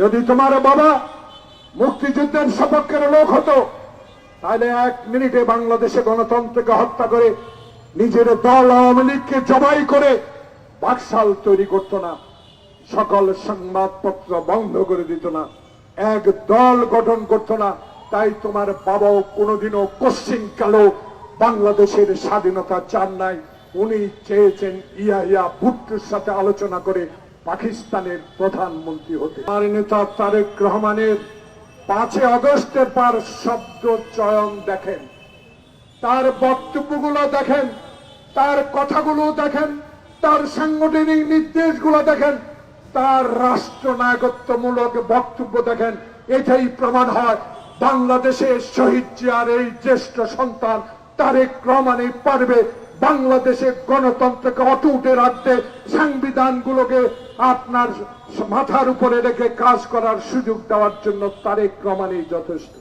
যদি তোমার বাবা মুক্তিযুদ্ধের সপক্ষের লোক হতো, তাহলে এক মিনিটে বাংলাদেশে গণতন্ত্রকে হত্যা করে নিজের দল আওয়ামী লীগকে জবাই করে বাকশাল তৈরি করতো না। সকল সংবাদপত্র বন্ধ করে দিত না। এক দল গঠন করতো না। তাই তোমার বাবাও কোনোদিনও কোশ্চিন কালো বাংলাদেশের স্বাধীনতা চান নাই। উনি চেয়েছেন ইয়া ইয়া ভুট্টোর সাথে আলোচনা করে পাকিস্তানের প্রধানমন্ত্রী হতে। আমার নেতা তারেক রহমানের পাঁচই আগস্টের পর শব্দ চয়ন দেখেন। তার বক্তব্যগুলো দেখেন, তার কথাগুলো দেখেন, তার সাংগঠনিক নির্দেশগুলো দেখেন, তার রাষ্ট্রনায়কত্বমূলক বক্তব্য দেখেন। এটাই প্রমাণ হয় বাংলাদেশের শহীদ জিয়ার এই জ্যেষ্ঠ সন্তান তারেক রহমানই পারবে। বাংলাদেশে গণতন্ত্রকে অটুটে রাখতে, সংবিধানগুলোকে আপনার মাথার উপরে রেখে কাজ করার সুযোগ দেওয়ার জন্য তারেক রহমানই যথেষ্ট।